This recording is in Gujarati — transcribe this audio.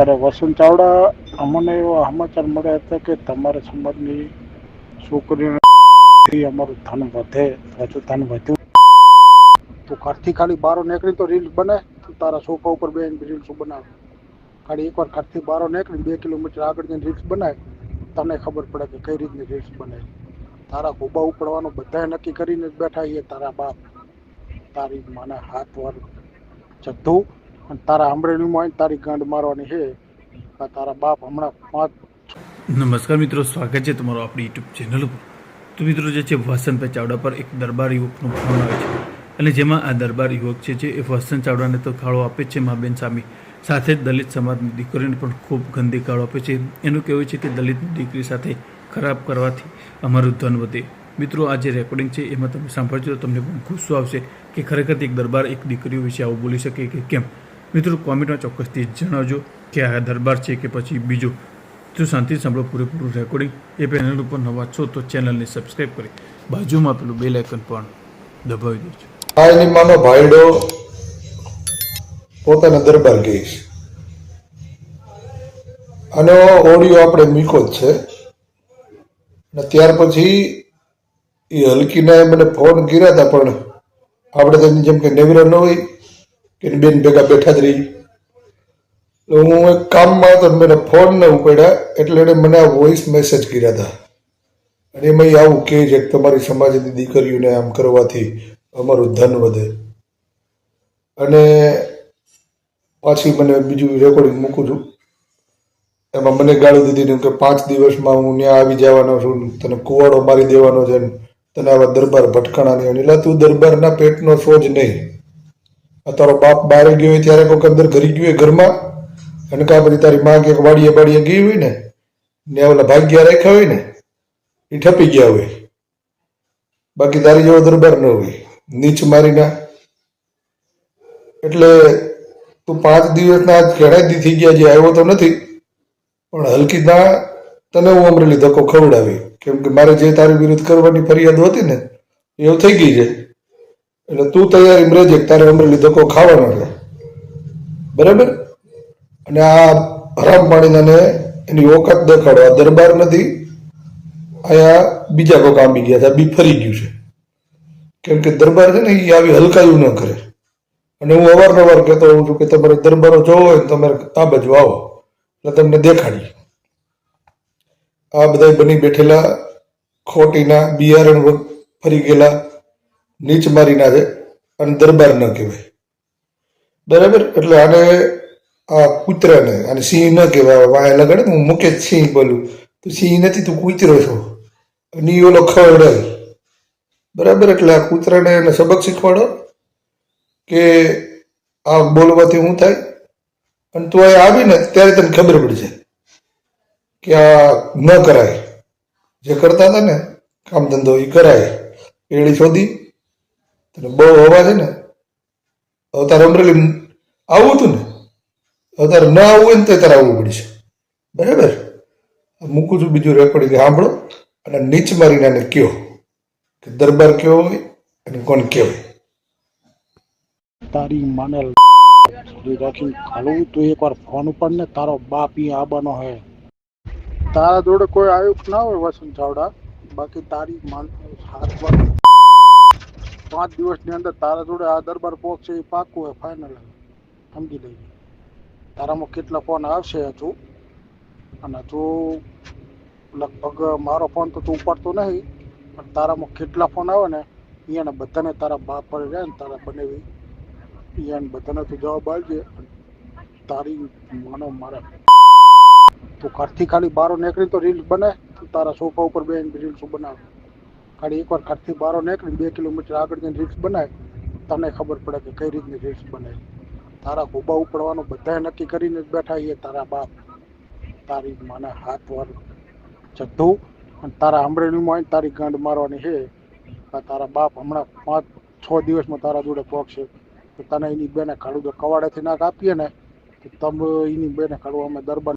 અરે વસંત ચાવડા અમને એવા સમાચાર મળ્યા હતા કે તમારા સમાજની છોકરીઓને અમારું ધન વધે હજુ ધન વધ્યું. તું ઘરથી ખાલી બારો નીકળી તો રીલ બને, તું તારા સોફા ઉપર બેન રીલ્સ બનાવે. ખાલી એકવાર ઘરથી બારો નીકળી, બે કિલોમીટર આગળ જઈને રીલ્સ બનાવે તને ખબર પડે કે કઈ રીતની રીલ્સ બને. તારા ગોબા ઉપડવાનું બધાએ નક્કી કરીને જ બેઠા છીએ, તારા બાપ. તારી મને હાથ વાર જતું તારા આવીને તારી ગાંડ મારવાની છે. તારા બાપ હમણાં પાંચ નમસ્કાર મિત્રો, સ્વાગત છે તમારો આપણી યુટ્યુબ ચેનલ ઉપર. તો મિત્રો, જે છે વસંતભાઈ ચાવડા પર એક દરબાર યુવકનો ફોન આવે છે. અને જેમાં આ દરબાર યુવક છે જે એ વસંત ચાવડાને તો ગાળો આપે છે માબેન સામી. સાથે જ દલિત સમાજની દીકરીને પણ ખૂબ ગંદી ગાળો આપે છે. એનું કહેવું છે કે દલિતની દીકરી સાથે ખરાબ કરવાથી અમારું ધન વધે. મિત્રો, આ જે રેકોર્ડિંગ છે એમાં તમે સાંભળજો તો તમને પણ ગુસ્સો આવશે કે ખરેખર એક દરબાર એક દીકરીઓ વિશે આવું બોલી શકે કે કેમ? મિત્રો કોમેન્ટમાં ચોક્કસથી જણાવજો કે આ દરબાર છે કે પછી બીજું. તો શાંતિ સાંભળો પૂરેપૂરું રેકોર્ડિંગ એ પેનલ ઉપર નવા છો તો ચેનલને સબસ્ક્રાઈબ કરી બાજુમાં પેલું બેલ આઇકન પણ દબાવી દેજો. આ ભાઈડો પોતાના દરબાર ગઈશ આનો ઓડિયો આપણે મીકો જ છે. અને ત્યાર પછી એ હલકીના મને ફોન કર્યા હતા પણ આપણે તેની જેમ કે નેવરા ન હોય. કે બેન ભેગા બેઠા જ રહી હું એક કામમાં હતો મને ફોન ન ઉપાડ્યા એટલે એણે મને આ વોઇસ મેસેજ કર્યા હતા અને એમાં આવું કહે છે તમારી સમાજની દીકરીઓને આમ કરવાથી અમારું ધન વધે અને પાછી મને બીજું રેકોર્ડિંગ મૂકું છું એમાં મને ગાળું દીધી ને કે પાંચ દિવસમાં હું ત્યાં આવી જવાનો છું તને કુવાડો મારી દેવાનો છે તને આવા દરબાર ભટકાણા નહીં એટલે તું દરબારના પેટનો સોજ નહીં આ તારો બાપ બહાર ગયો હોય ત્યારે કોઈક અંદર ઘરી ગયું હોય ઘરમાં, અને કાં બધી તારી માં કે વાડીએ બાડીએ ગઈ હોય ને ને ઓલા ભાગ્યા રાખ્યા હોય ને, એ ઠપી ગયા હોય. બાકી તારી જેવો દરબાર ન હોય. નીચ મારીના એટલે તું પાંચ દિવસના ઘણા દી થઈ ગયા જે આવ્યો તો નથી, પણ હલકી ના તને હું અમરેલી ધક્કો ખવડાવી. કેમ કે મારે જે તારી વિરુદ્ધ કરવાની ફરિયાદ હતી ને એવું થઈ ગઈ છે. એટલે તું તૈયાર રહેજે કે તારે અમરેલી કો ખાવાનો છે. બરાબર? અને આ હરામ પાણીને એની ઓકાત દેખાડો. આ દરબાર નથી, અહીંયા બીજા કોઈ આંબી ગયા હતા બી ફરી ગયું છે. કેમ કે દરબાર છે ને, એ આવી હલકાયું ન કરે. અને હું અવારનવાર કહેતો હોઉં છું કે તમારે દરબારો જોવો હોય તમારે આ બાજુ આવો. એટલે તમને દેખાડી આ બધા બની બેઠેલા ખોટીના બિયારણ ફરી ગયેલા નીચ મારીના છે અને દરબાર ન કહેવાય. બરાબર? એટલે આને આ કૂતરાને અને સિંહ ન કહેવાય. વાય લગાડે હું મુકેશ સિંહ બોલું. તો સિંહ નથી, તું કૂતરો છો. અને એ ઓલો ખવડાય બરાબર? એટલે આ કૂતરાને એને સબક શીખવાડો કે આ બોલવાથી શું થાય. અને તું અહીં આવીને ત્યારે તને ખબર પડી જાય કે આ ન કરાય. જે કરતા હતા ને કામ ધંધો એ કરાય. એડી શોધી તને બહુ હોવા છે ને, અવતાર તારે અમરેલી આવવું હતું ને, અવતાર તારે ન આવવું હોય ને તો તારે આવવું પડશે. બરાબર? મૂકું છું બીજું રેકોર્ડિંગ સાંભળો. અને નીચ મારીને આને કયો, કે દરબાર કેવો હોય અને કોણ કહેવાય. તારી માને રાખી ખાલું તું એકવાર ફોન ઉપર ને તારો બાપ ઈ આબાનો હે. તારા જોડે કોઈ આવ્યું ના હોય વસંત ચાવડા. બાકી તારી માન હાથ પાંચ દિવસની અંદર તારા જોડે આ દરબાર છે એ પાકું હોય ફાઇનલ સમજી લઈએ તારામાં કેટલા ફોન આવશે હજુ? અને હજુ લગભગ મારો ફોન તો તું ઉપાડતો નહીં, પણ તારામાં કેટલા ફોન આવે ને એને બધાને તારા બાપ પર જાય ને તારા બનેવી. એને બધાને તું જવાબ આપજે તારી માનો મારા. તું ઘરથી ખાલી બારો નીકળી તો રીલ્સ બને, તું તારા સોફા ઉપર બેન રીલ્સ બનાવે? ખાલી એકવાર ઘરથી બહાર નીકળી બે કિલોમીટર આગળ જઈને રીલ્સ બનાવે તને ખબર પડે કે કઈ રીતની રીલ્સ બને તારા ગોબા ઉપડવાનું બધાએ નક્કી કરીને બેઠા એ તારા બાપ, તારી માને હાથ વાર જતું અને તારા અમરેલીમાં આવીને તારી ગાંડ મારવાની છે. આ તારા બાપ હમણાં પાંચ, છ દિવસમાં તારા જોડે પહોંચશે તો તને એની બેને કાઢું તો કવાડેથી નાક આપીએ ને, તો તમે એની બેને કાઢવા અમે દરબાર